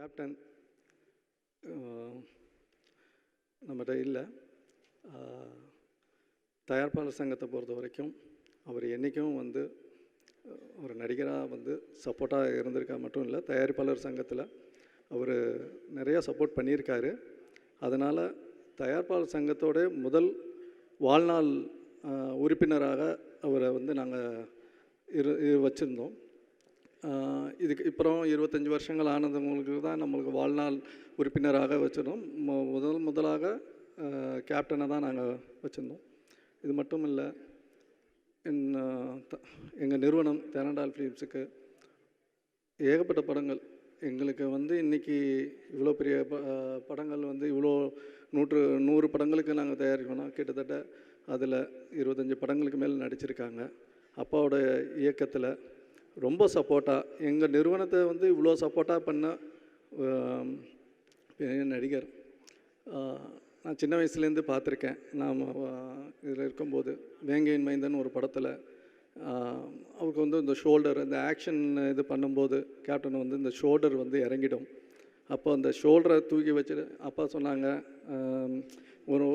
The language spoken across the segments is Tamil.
கேப்டன் uh, நம்மகிட்ட இல்லை. தயாரிப்பாளர் சங்கத்தை பொறுத்த வரைக்கும் அவர் என்றைக்கும் வந்து ஒரு நடிகராக வந்து சப்போர்ட்டாக இருந்திருக்கா மட்டும் இல்லை தயாரிப்பாளர் சங்கத்தில் அவர் நிறையா சப்போர்ட் பண்ணியிருக்காரு. அதனால் தயாரிப்பாளர் சங்கத்தோட முதல் வாழ்நாள் உறுப்பினராக அவரை வந்து நாங்கள் இரு இரு- வச்சுருந்தோம். இதுக்கு அப்புறம் இருபத்தஞ்சி வருஷங்கள் ஆனதுங்களுக்கு தான் நம்மளுக்கு வாழ்நாள் உறுப்பினராக வச்சிருந்தோம். முதல் முதலாக கேப்டனை தான் நாங்கள் வச்சுருந்தோம். இது மட்டும் இல்லை எங்கள் நிறுவனம் தேனண்டால் ஃபிலிம்ஸுக்கு ஏகப்பட்ட படங்கள். எங்களுக்கு வந்து இன்றைக்கி இவ்வளோ பெரிய ப- படங்கள் வந்து இவ்வளோ நூற்று நூறு படங்களுக்கு நாங்கள் தயாரிக்கணும் கிட்டத்தட்ட அதில் இருபத்தஞ்சி படங்களுக்கு மேல் நடிச்சிருக்காங்க. அப்பாவோட இயக்கத்தில் ரொம்ப சப்போர்ட்டாக எங்கள் நிறுவனத்தை வந்து இவ்வளோ சப்போர்ட்டாக பண்ண பெரிய நடிகர். நான் சின்ன வயசுலேருந்து பார்த்துருக்கேன். நாம் இதில் இருக்கும்போது வேங்கையின் மைந்தன் ஒரு படத்தில் அவருக்கு வந்து இந்த ஷோல்டர் இந்த ஆக்ஷன் இது பண்ணும்போது கேப்டன் வந்து இந்த ஷோல்டர் வந்து இறங்கிடும். அப்போ அந்த ஷோல்டரை தூக்கி வச்சு அப்பா சொன்னாங்க ஒரு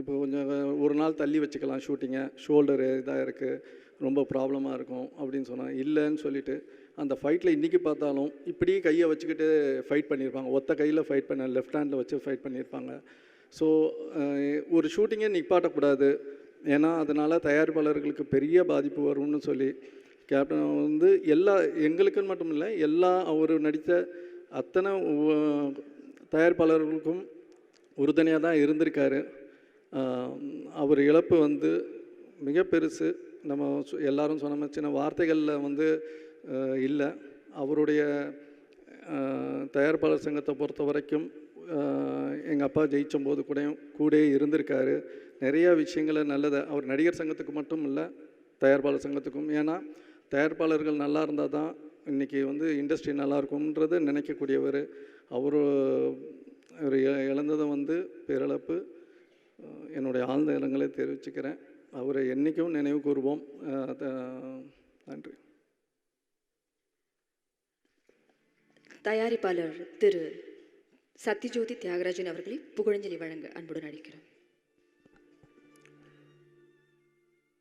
இப்போ கொஞ்சம் ஒரு நாள் தள்ளி வச்சுக்கலாம் ஷூட்டிங்கை ஷோல்டரு இதாக இருக்குது ரொம்ப ப்ராப்ளமாக இருக்கும் அப்படின்னு சொன்னாங்க இல்லைன்னு சொல்லிட்டு அந்த ஃபைட்டில் இன்றைக்கி பார்த்தாலும் இப்படியே கையை வச்சுக்கிட்டு ஃபைட் பண்ணியிருப்பாங்க. ஒத்த கையில் ஃபைட் பண்ண லெஃப்ட் ஹேண்டில் வச்சு ஃபைட் பண்ணியிருப்பாங்க. ஸோ ஒரு ஷூட்டிங்கே நிப்பாட்டக்கூடாது. ஏன்னா அதனால் தயாரிப்பாளர்களுக்கு பெரிய பாதிப்பு வரும்னு சொல்லி கேப்டன் வந்து எல்லா எங்களுக்குன்னு மட்டும் இல்லை எல்லா அவர் நடித்த அத்தனை தயாரிப்பாளர்களுக்கும் உறுதுணையாக தான் இருந்திருக்காரு. அவர் இழப்பு வந்து மிக பெருசு. நம்ம எல்லாரும் சொன்ன மாதிரி சின்ன வார்த்தைகளில் வந்து இல்லை. அவருடைய தயாரிப்பாளர் சங்கத்தை பொறுத்த வரைக்கும் எங்கள் அப்பா ஜெயிச்சும் போது கூடயும் கூடயே இருந்திருக்காரு. நிறையா விஷயங்களை நல்லதை அவர் நடிகர் சங்கத்துக்கு மட்டும் இல்லை தயாரிப்பாளர் சங்கத்துக்கும். ஏன்னா தயாரிப்பாளர்கள் நல்லா இருந்தால் தான் இன்றைக்கி வந்து இண்டஸ்ட்ரி நல்லா இருக்கும்ன்றது நினைக்கக்கூடியவர். அவர் அவர் இழந்ததை வந்து பேரிழப்பு என்னுடைய ஆழ்ந்த இடங்களை தெரிவிச்சுக்கிறேன். அவரை என்றைக்கும் நினைவு கூறுவோம். நன்றி. தயாரிப்பாளர் திரு சத்யஜோதி தியாகராஜன் அவர்களை புகழஞ்சலி வழங்க அன்புடன் அழைக்கிறோம்.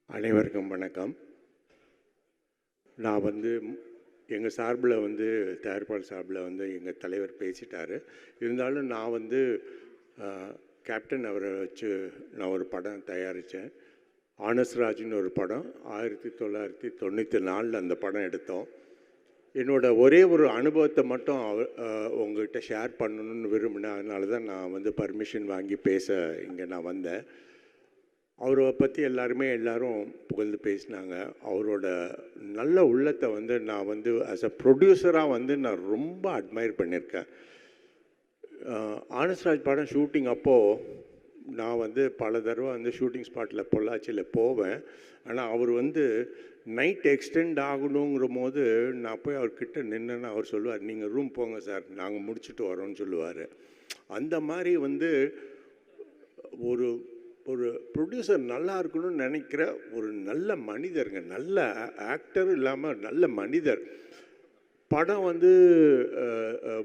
அனைவருக்கும் வணக்கம். நான் வந்து எங்கள் சார்பில் வந்து தயாரிப்பாளர் சார்பில் வந்து எங்கள் தலைவர் பேசிட்டாரு. இருந்தாலும் நான் வந்து கேப்டன் அவரை வச்சு நான் ஒரு படம் தயாரித்தேன். ஆனஸ்ராஜ்னு ஒரு படம் ஆயிரத்தி தொள்ளாயிரத்தி தொண்ணூற்றி நாலில் அந்த படம் எடுத்தோம். என்னோட ஒரே ஒரு அனுபவத்தை மட்டும் அவ உங்ககிட்ட ஷேர் பண்ணணும்னு விரும்பினேன். அதனால தான் நான் வந்து பர்மிஷன் வாங்கி பேச இங்கே நான் வந்தேன். அவரை பற்றி எல்லாருமே எல்லோரும் புகழ்ந்து பேசினாங்க. அவரோட நல்ல உள்ளத்தை வந்து நான் வந்து ஆஸ் அ ப்ரொடியூசராக வந்து நான் ரொம்ப அட்மையர் பண்ணியிருக்கேன். ஆனஸ்ராஜ் படம் ஷூட்டிங் அப்போது நான் வந்து பல தடவை வந்து ஷூட்டிங் ஸ்பாட்டில் பொள்ளாச்சியில் போவேன். ஆனால் அவர் வந்து நைட் எக்ஸ்டெண்ட் ஆகணுங்கிற போது நான் போய் அவர்கிட்ட நின்றுன்னு அவர் சொல்லுவார் நீங்கள் ரூம் போங்க சார் நாங்கள் முடிச்சுட்டு வரோம்னு சொல்லுவார். அந்த மாதிரி வந்து ஒரு ஒரு ப்ரொடியூசர் நல்லா இருக்கணும்னு நினைக்கிற ஒரு நல்ல மனிதருங்க. நல்ல ஆக்டர் இல்லாமல் நல்ல மனிதர். படம் வந்து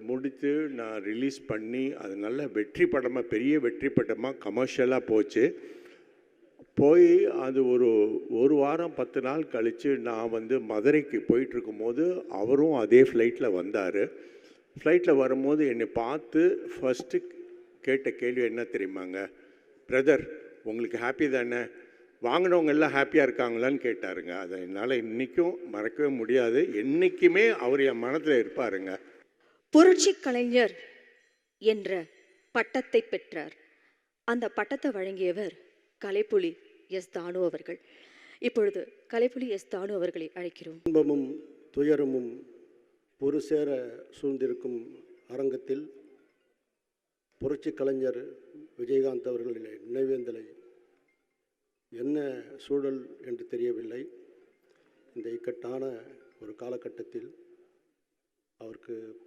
முடித்து நான் ரிலீஸ் பண்ணி அது நல்ல வெற்றி படமாக பெரிய வெற்றி படமாக கமர்ஷியலாக போச்சு. போய் அது ஒரு ஒரு வாரம் பத்து நாள் கழித்து நான் வந்து மதுரைக்கு போயிட்டுருக்கும் போது அவரும் அதே ஃப்ளைட்டில் வந்தார். ஃப்ளைட்டில் வரும்போது என்னை பார்த்து ஃபஸ்ட்டு கேட்ட கேள்வி என்ன தெரியுமாங்க? பிரதர் உங்களுக்கு ஹாப்பி தானே? வாங்கினவங்க எல்லாம் ஹாப்பியாக இருக்காங்களான்னு கேட்டாருங்க. அதை என்னால் இன்றைக்கும் மறக்கவே முடியாது. என்றைக்குமே அவர் என் மனதில் இருப்பாருங்க. புரட்சி கலைஞர் என்ற பட்டத்தை பெற்றார். அந்த பட்டத்தை வழங்கியவர் கலைப்புலி எஸ் தானு அவர்கள். இப்பொழுது கலைப்புலி எஸ் தானு அவர்களை அழைக்கிறோம். துன்பமும் துயரமும் ஒரு சேர சூழ்ந்திருக்கும் அரங்கத்தில் புரட்சி கலைஞர் விஜயகாந்த் அவர்களின் நினைவேந்தலை என்ன சூழல் என்று தெரியவில்லை. இந்த இக்கட்டான ஒரு காலகட்டத்தில் அவருக்கு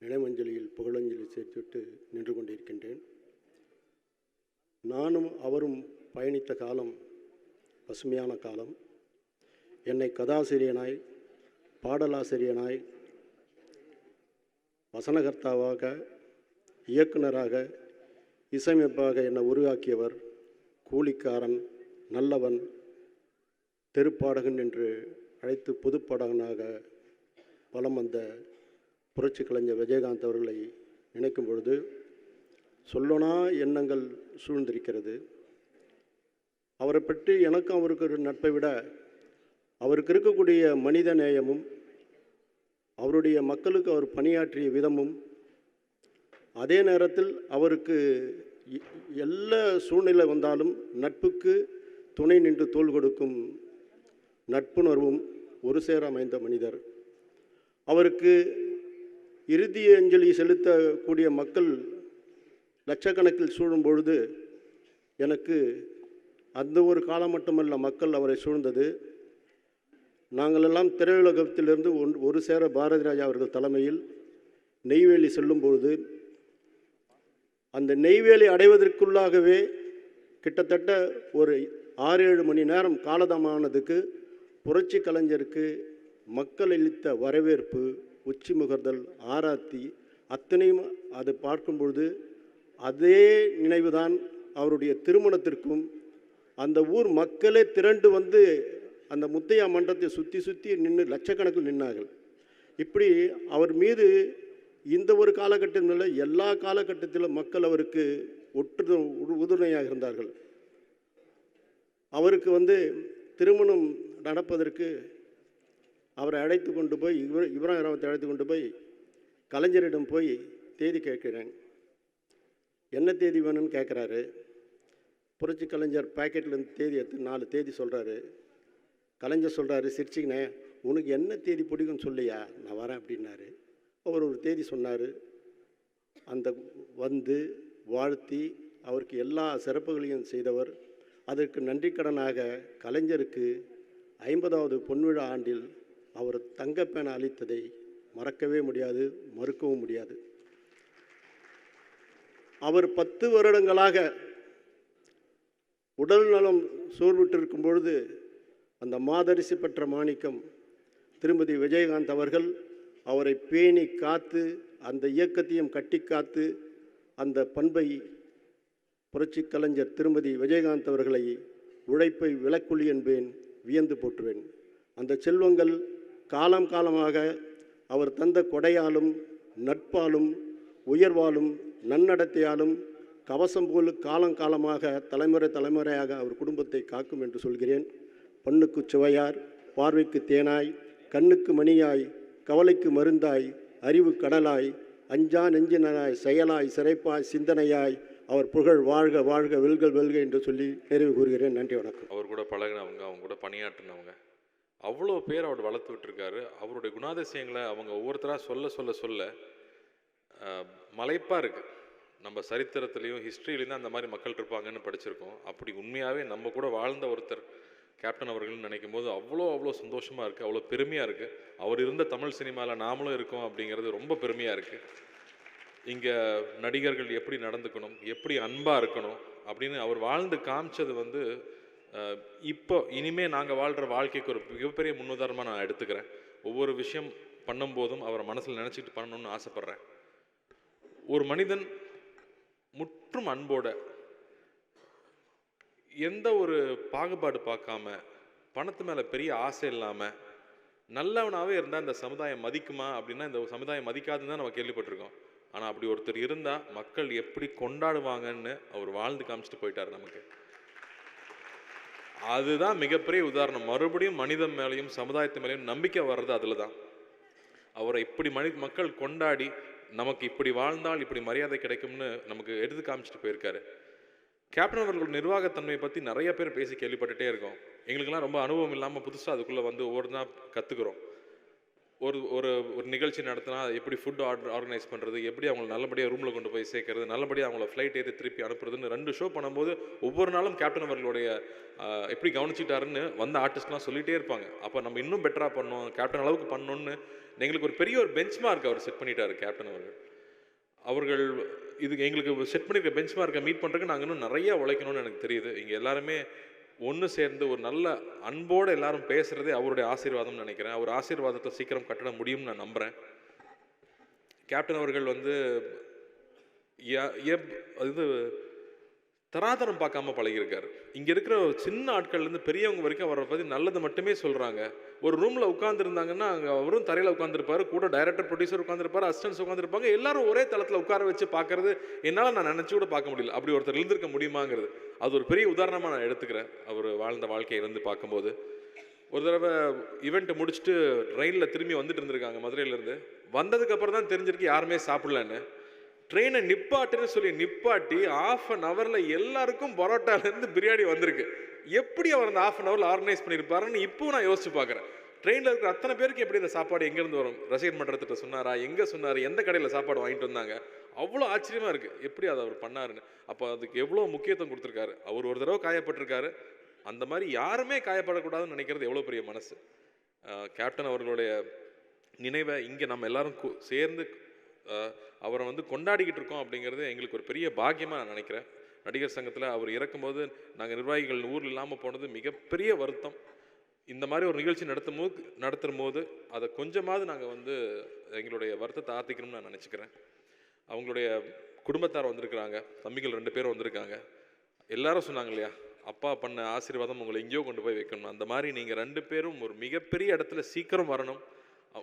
நினைவஞ்சலியில் புகழஞ்சலி சேர்த்துவிட்டு நின்று கொண்டிருக்கின்றேன். நானும் அவரும் பயணித்த காலம் பசுமையான காலம். என்னை கதாசிரியனாய் பாடலாசிரியனாய் வசனகர்த்தாவாக இயக்குனராக இசையமைப்பாக என்னை உருவாக்கியவர் கூலிக்காரன் நல்லவன் தெருப்பாடகன் என்று அழைத்து பொதுப்பாடகனாக வலம் வந்த புரட்சி கலைஞர் விஜயகாந்த் அவர்களை நினைக்கும் பொழுது சொல்லனா எண்ணங்கள் சூழ்ந்திருக்கிறது. அவரை பற்றி எனக்கும் அவருக்கு ஒரு நட்பை விட அவருக்கு இருக்கக்கூடிய மனித நேயமும் அவருடைய மக்களுக்கு அவர் பணியாற்றிய விதமும் அதே நேரத்தில் அவருக்கு எல்லா சூழ்நிலை வந்தாலும் நட்புக்கு துணை நின்று தோள் கொடுக்கும் நட்புணர்வும் ஒரு சேர அமைந்த மனிதர். அவருக்கு இறுதி அஞ்சலி செலுத்தக்கூடிய மக்கள் லட்சக்கணக்கில் சூழும் பொழுது எனக்கு அந்த ஒரு காலம் மட்டுமல்ல மக்கள் அவரை சூழ்ந்தது. நாங்களெல்லாம் திரையுலகத்திலிருந்து ஒன் ஒரு சேர பாரதிராஜா அவர்கள் தலைமையில் நெய்வேலி செல்லும் பொழுது அந்த நெய்வேலி அடைவதற்குள்ளாகவே கிட்டத்தட்ட ஒரு ஆறு ஏழு மணி நேரம் காலதாமானதுக்கு புரட்சி கலைஞருக்கு மக்கள் அளித்த வரவேற்பு உச்சி முகர்தல் ஆராத்தி அத்தனையும் அதை பார்க்கும் பொழுது அதே நினைவுதான் அவருடைய திருமணத்திற்கும் அந்த ஊர் மக்களே திரண்டு வந்து அந்த முத்தையா மன்றத்தை சுற்றி சுற்றி நின்று லட்சக்கணக்கில் நின்னார்கள். இப்படி அவர் மீது இந்த ஒரு காலகட்டத்தில் எல்லா காலகட்டத்திலும் மக்கள் அவருக்கு ஒற்று உறுதுணையாக இருந்தார்கள். அவருக்கு வந்து திருமணம் நடப்பதற்கு அவரை அழைத்து கொண்டு போய் இவர் இப்ராஹிம் ராவத்தை அழைத்து கொண்டு போய் கலைஞரிடம் போய் தேதி கேட்கிறேன். என்ன தேதி வேணும்னு கேட்குறாரு. புரட்சி கலைஞர் பாக்கெட்லேருந்து தேதி எடுத்து நாலு தேதி சொல்கிறாரு கலைஞர் சொல்கிறாரு சிரிச்சிங்கண்ணே உனக்கு என்ன தேதி பிடிக்கும்னு சொல்லியா? நான் வரேன் அப்படின்னாரு. அவர் ஒரு தேதி சொன்னார். அந்த வந்து வாழ்த்தி அவருக்கு எல்லா சிறப்புகளையும் செய்தவர். அதற்கு நன்றிக்கடனாக கலைஞருக்கு ஐம்பதாவது பொன்விழா ஆண்டில் அவர் தங்கப்பேன அளித்ததை மறக்கவே முடியாது மறுக்கவும் முடியாது. அவர் பத்து வருடங்களாக உடல் நலம் சோர்விட்டிருக்கும் பொழுது அந்த மாதரிசி பெற்ற மாணிக்கம் திருமதி விஜயகாந்த் அவர்கள் அவரை பேணி காத்து அந்த இயக்கத்தையும் கட்டி காத்து அந்த பண்பை புரட்சி கலைஞர் திருமதி விஜயகாந்த் அவர்களை உழைப்பை விளக்குழி என்பேன் வியந்து போற்றுவேன். அந்த செல்வங்கள் காலம் காலமாக அவர் தந்த கொடையாலும் நட்பாலும் உயர்வாலும் நன்னடத்தையாலும் கவசம் போல் காலங்காலமாக தலைமுறை தலைமுறையாக அவர் குடும்பத்தை காக்கும் என்று சொல்கிறேன். பண்ணுக்கு சுவையார் பார்வைக்கு தேனாய் கண்ணுக்கு மணியாய் கவலைக்கு மருந்தாய் அறிவு கடலாய் அஞ்சா நெஞ்சினராய் செயலாய் சிறைப்பாய் சிந்தனையாய் அவர் புகழ் வாழ்க வாழ்க வெல்கள் வெல்க என்று சொல்லி நிறைவு கூறுகிறேன். நன்றி வணக்கம். அவர் கூட பழகினவங்க அவங்க கூட பணியாற்றினவங்க. அவ்வளோ பேர் அவர் வளர்த்து விட்டுருக்காரு. அவருடைய குணாதிசயங்களை அவங்க ஒவ்வொருத்தராக சொல்ல சொல்ல சொல்ல மலைப்பாக இருக்குது நம்ம சரித்திரத்துலேயும் ஹிஸ்ட்ரியிலையும் தான் அந்த மாதிரி மக்கள் இருப்பாங்கன்னு படிச்சிருக்கோம். அப்படி உண்மையாகவே நம்ம கூட வாழ்ந்த ஒருத்தர் கேப்டன் அவர்கள்னு நினைக்கும் போது அவ்வளோ அவ்வளோ சந்தோஷமாக இருக்குது அவ்வளோ பெருமையாக இருக்குது அவர் இருந்த தமிழ் சினிமாவில் நாமளும் இருக்கோம் அப்படிங்கிறது ரொம்ப பெருமையாக இருக்குது இங்கே நடிகர்கள் எப்படி நடந்துக்கணும் எப்படி அன்பாக இருக்கணும் அப்படின்னு அவர் வாழ்ந்து காமிச்சது வந்து இப்போ இனிமேல் நாங்கள் வாழ்கிற வாழ்க்கைக்கு ஒரு மிகப்பெரிய முன்னுதாரணமாக நான் எடுத்துக்கிறேன். ஒவ்வொரு விஷயம் பண்ணும்போதும் அவரை மனசில் நினச்சிட்டு பண்ணணும்னு ஆசைப்பட்றேன். ஒரு மனிதன் முற்றும் அன்போட எந்த ஒரு பாகுபாடு பார்க்காம பணத்து மேலே பெரிய ஆசை இல்லாமல் நல்லவனாகவே இருந்தால் இந்த சமுதாயம் மதிக்குமா? அப்படின்னா இந்த சமுதாயம் மதிக்காதுன்னு தான் நம்ம கேள்விப்பட்டிருக்கோம். ஆனால் அப்படி ஒருத்தர் இருந்தால் மக்கள் எப்படி கொண்டாடுவாங்கன்னு அவர் வாழ்ந்து காமிச்சிட்டு போயிட்டார் நமக்கு. அதுதான் மிகப்பெரிய உதாரணம். மறுபடியும் மனிதன் மேலேயும் சமுதாயத்து மேலேயும் நம்பிக்கை வர்றது அதில் தான் அவரை இப்படி மனி மக்கள் கொண்டாடி நமக்கு இப்படி வாழ்ந்தால் இப்படி மரியாதை கிடைக்கும்னு நமக்கு எடுத்து காமிச்சிட்டு போயிருக்காரு. கேப்டன் அவர்களோட நிர்வாகத்தன்மையை பற்றி நிறைய பேர் பேசி கேள்விப்பட்டுட்டே இருக்கோம். எங்களுக்கெல்லாம் ரொம்ப அனுபவம் இல்லாமல் புதுசாக அதுக்குள்ளே வந்து ஒவ்வொரு நாள் கற்றுக்குறோம் ஒரு ஒரு ஒரு நிகழ்ச்சி நடத்தினா எப்படி ஃபுட் ஆர்டர் ஆர்கனைஸ் பண்ணுறது எப்படி அவங்களை நல்லபடியாக ரூமில் கொண்டு போய் சேர்க்கறது நல்லபடியாக அவங்கள ஃப்ளைட் ஏற்றி திருப்பி அனுப்புறதுன்னு ரெண்டு ஷோ பண்ணும்போது ஒவ்வொரு நாளும் கேப்டன் அவர்களுடைய எப்படி கவனிச்சிட்டாருன்னு வந்த ஆர்டிஸ்ட்லாம் சொல்லிகிட்டே இருப்பாங்க. அப்போ நம்ம இன்னும் பெட்டராக பண்ணோம் கேப்டன் அளவுக்கு பண்ணோன்னு எங்களுக்கு ஒரு பெரிய ஒரு பெஞ்ச் மார்க் அவர் செட் பண்ணிட்டார் கேப்டன் அவர்கள். அவர்கள் இதுக்கு எங்களுக்கு செட் பண்ணியிருக்க பெஞ்ச் மார்க்கை மீட் பண்ணுறதுக்கு நாங்கள் இன்னும் நிறைய உழைக்கணும்னு எனக்கு தெரியுது. இங்கே எல்லாருமே ஒன்று சேர்ந்து ஒரு நல்ல அன்போடு எல்லாரும் பேசுகிறதே அவருடைய ஆசீர்வாதம்னு நினைக்கிறேன். அவர் ஆசீர்வாதத்தை சீக்கிரம் கட்டிட முடியும்னு நான் நம்புகிறேன் கேப்டன் அவர்கள் வந்து ய- எப்- இது தராதரம் பார்க்காம பழகியிருக்காரு. இங்கே இருக்கிற சின்ன ஆட்கள்லேருந்து பெரியவங்க வரைக்கும் அவரை பற்றி நல்லது மட்டுமே சொல்கிறாங்க ஒரு ரூமில் உட்காந்துருந்தாங்கன்னா அங்கே அவரும் தரையில் உட்காந்துருப்பார் கூட டைரக்டர் ப்ரொடியூசர் உட்காந்துருப்பாரு அசிஸ்டன்ஸ் உட்காந்துருப்பாங்க எல்லாரும் ஒரே தளத்தில் உட்கார வச்சு பார்க்கறது என்னால் நான் நினச்சி கூட பார்க்க முடியல. அப்படி ஒருத்தர் எழுந்திருக்க முடியுமாங்கிறது. அது ஒரு பெரிய உதாரணமாக நான் எடுத்துக்கிறேன். அவர் வாழ்ந்த வாழ்க்கையை இருந்து பார்க்கும்போது. ஒரு தடவை ஈவெண்ட்டை முடிச்சுட்டு ட்ரெயினில் திரும்பி வந்துட்டு இருந்திருக்காங்க மதுரையிலேருந்து. வந்ததுக்கப்புறம் தான் தெரிஞ்சிருக்கு யாருமே சாப்பிடலன்னு. ட்ரெயினை நிப்பாட்டுன்னு சொல்லி நிப்பாட்டி ஆஃப் அன் ஹவரில் எல்லாருக்கும் பரோட்டாலேருந்து பிரியாணி வந்திருக்கு. எப்படி அவர் அந்த ஆஃப் அன் ஹவரில் ஆர்கனைஸ் பண்ணியிருப்பாருன்னு இப்போ நான் யோசிச்சு பார்க்குறேன். ட்ரெயினில் இருக்கிற அத்தனை பேருக்கு எப்படி இந்த சாப்பாடு எங்கேருந்து வரும்? ரசிகர் மன்றத்திட்ட சொன்னாரா? எங்கே சொன்னார்? எந்த கடையில் சாப்பாடு வாங்கிட்டு வந்தாங்க? அவ்வளோ ஆச்சரியமாக இருக்குது எப்படி அதை அவர் பண்ணாருன்னு. அப்போ அதுக்கு எவ்வளோ முக்கியத்துவம் கொடுத்துருக்காரு? அவர் ஒரு தடவை காயப்பட்டிருக்காரு. அந்த மாதிரி யாருமே காயப்படக்கூடாதுன்னு நினைக்கிறது எவ்வளோ பெரிய மனசு. கேப்டன் அவர்களுடைய நினைவை இங்கே நம்ம எல்லாரும் சேர்ந்து அவரை வந்து கொண்டாடிக்கிட்டு இருக்கோம் அப்படிங்கிறது எங்களுக்கு ஒரு பெரிய பாக்கியமாக நான் நினைக்கிறேன். நடிகர் சங்கத்தில் அவர் இறக்கும்போது நாங்கள் நிர்வாகிகள் ஊரில் இல்லாமல் போனது மிகப்பெரிய வருத்தம். இந்த மாதிரி ஒரு நிகழ்ச்சி நடத்தும் போது நடத்தும் போது அதை கொஞ்சமாவது நாங்கள் வந்து எங்களுடைய வருத்தத்தை ஆத்திக்கணும்னு நான் நினச்சிக்கிறேன். அவங்களுடைய குடும்பத்தார் வந்திருக்கிறாங்க தம்பிகள் ரெண்டு பேரும் வந்திருக்காங்க. எல்லாரும் சொன்னாங்க இல்லையா அப்பா பண்ண ஆசீர்வாதம் உங்களை எங்கேயோ கொண்டு போய் வைக்கணும். அந்த மாதிரி நீங்கள் ரெண்டு பேரும் ஒரு மிகப்பெரிய இடத்துல சீக்கிரம் வரணும்.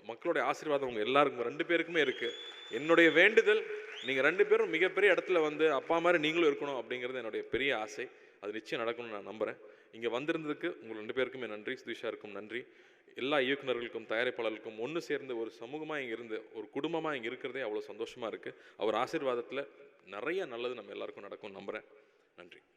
மக்களுடைய ஆசீர்வாதம் உங்கள் எல்லாருக்கும் ரெண்டு பேருக்குமே இருக்குது என்னுடைய வேண்டுதல் நீங்கள் ரெண்டு பேரும் மிகப்பெரிய இடத்துல வந்து அப்பா மாதிரி நீங்களும் இருக்கணும் அப்படிங்கிறது என்னுடைய பெரிய ஆசை. அது நிச்சயம் நடக்கும்னு நான் நம்புகிறேன் இங்கே வந்திருந்ததுக்கு உங்கள் ரெண்டு பேருக்குமே நன்றி. சுதீஷாருக்கும் நன்றி. எல்லா இயக்குனர்களுக்கும் தயாரிப்பாளர்களுக்கும் ஒன்று சேர்ந்து ஒரு சமூகமாக இங்கே இருந்து ஒரு குடும்பமாக இங்கே இருக்கிறதே அவ்வளோ சந்தோஷமாக இருக்குது அவர் ஆசீர்வாதத்தில் நிறைய நல்லது நம்ம எல்லாருக்கும் நடக்கும் நம்புகிறேன் நன்றி.